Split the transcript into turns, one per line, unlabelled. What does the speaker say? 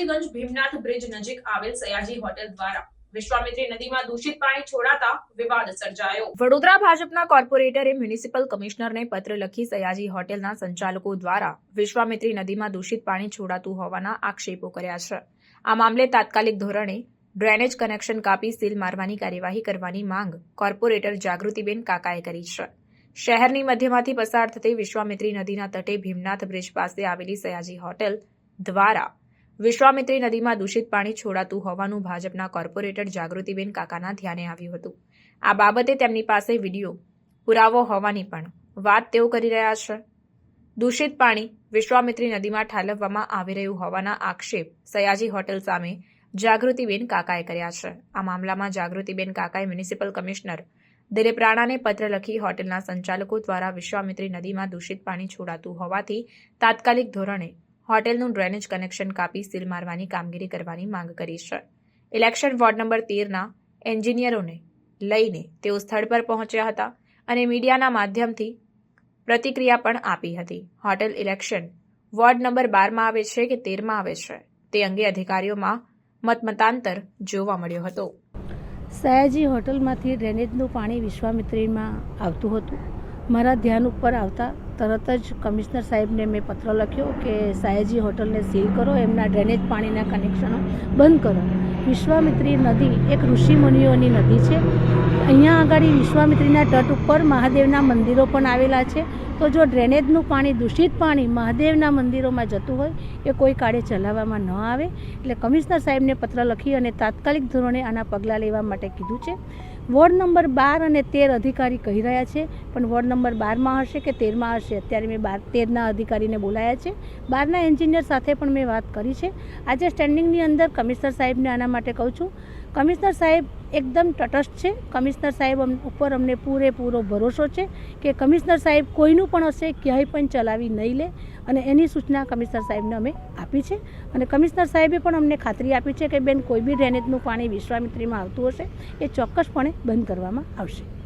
Sayajiganj Bhimnath bridge નજીક આવેલ Sayaji hotel દ્વારા વિશ્વામિત્રી નદીમાં દૂષિત પાણી છોડાતા વિવાદ સર્જાયો. વડોદરા ભાજપના કોર્પોરેટરે મ્યુનિસિપલ કમિશનરને પત્ર લખી સયાજી હોટેલના સંચાલકો દ્વારા વિશ્વામિત્રી નદીમાં દૂષિત પાણી છોડાતું હોવાના આક્ષેપો કર્યા છે. આ મામલે તાત્કાલિક ધોરણે ડ્રેનેજ કનેક્શન કાપી સીલ મારવાની કાર્યવાહી કરવાની માંગ કોર્પોરેટર જાગૃતિબેન કાકાએ કરી છે. શહેરની મધ્યમાંથી પસાર થતી વિશ્વામિત્રી નદીના તટે ભીમનાથ બ્રિજ પાસે આવેલી સયાજી હોટેલ દ્વારા વિશ્વામિત્રી નદીમાં દૂષિત પાણી છોડાતું હોવાનું ભાજપના કોર્પોરેટર જાગૃતિબેન કાકાના ધ્યાને આવ્યું હતું. આ બાબતે તેમની પાસે વીડિયો પુરાવો હોવાની પણ વાત તેઓ કરી રહ્યા છે. દૂષિત પાણી વિશ્વામિત્રી નદીમાં ઠાલવવામાં આવી રહ્યું હોવાના આક્ષેપ સયાજી હોટેલ સામે જાગૃતિબેન કાકાએ કર્યા છે. આ મામલામાં જાગૃતિબેન કાકાએ મ્યુનિસિપલ કમિશનર દિલીપ રાણાને પત્ર લખી હોટેલના સંચાલકો દ્વારા વિશ્વામિત્રી નદીમાં દૂષિત પાણી છોડાતું હોવાથી તાત્કાલિક ધોરણે હોટેલનું ડ્રેનેજ કનેક્શન કાપી સીલ મારવાની કામગીરી કરવાની માંગ કરી છે. ઇલેક્શન વોર્ડ નંબર તેરના એન્જિનિયરોને લઈને તેઓ સ્થળ પર પહોંચ્યા હતા અને મીડિયાના માધ્યમથી પ્રતિક્રિયા પણ આપી હતી. હોટેલ ઇલેક્શન વોર્ડ નંબર બારમાં આવે છે કે તેરમાં આવે છે? તે અંગે અધિકારીઓમાં મતમતાંતર જોવા મળ્યો હતો.
સયાજી હોટલમાંથી ડ્રેનેજનું પાણી વિશ્વામિત્રીમાં આવતું હતું. મારા ધ્યાન ઉપર આવતા તરત જ કમિશનર સાહેબને મેં પત્ર લખ્યો કે સાયાજી હોટલને સીલ કરો, એમના ડ્રેનેજ પાણીના કનેક્શનો બંધ કરો. વિશ્વામિત્રી નદી એક ઋષિમુનિઓની નદી છે. અહીંયા આગળ વિશ્વામિત્રીના તટ ઉપર મહાદેવના મંદિરો પણ આવેલા છે. તો જો ડ્રેનેજનું પાણી, દૂષિત પાણી મહાદેવના મંદિરોમાં જતું હોય, એ કોઈ કાળે ચલાવવામાં ન આવે. એટલે કમિશનર સાહેબને પત્ર લખી અને તાત્કાલિક ધોરણે આના પગલાં લેવા માટે કીધું છે. વોર્ડ નંબર બાર અને તેર અધિકારી કહી રહ્યા છે, પણ વોર્ડ નંબર બારમાં હશે કે તેરમાં હશે? અત્યારે મેં બાર તેરના અધિકારીને બોલાયા છે. બારના એન્જિનિયર સાથે પણ મેં વાત કરી છે. આજે સ્ટેન્ડિંગની અંદર કમિશનર સાહેબને આના માટે કહું છું. કમિશનર સાહેબ એકદમ તટસ્થ છે. કમિશનર સાહેબ ઉપર અમને પૂરેપૂરો ભરોસો છે કે કમિશનર સાહેબ કોઈનું પણ હશે, ક્યાંય પણ ચલાવી નહીં લે અને એની સૂચના કમિશનર સાહેબને અમે આપી છે. અને કમિશનર સાહેબે પણ અમને ખાતરી આપી છે કે બેન, કોઈ બી ડ્રેનેજનું પાણી વિશ્વામિત્રીમાં આવતું હશે, એ ચોક્કસપણે બંધ કરવામાં આવશે.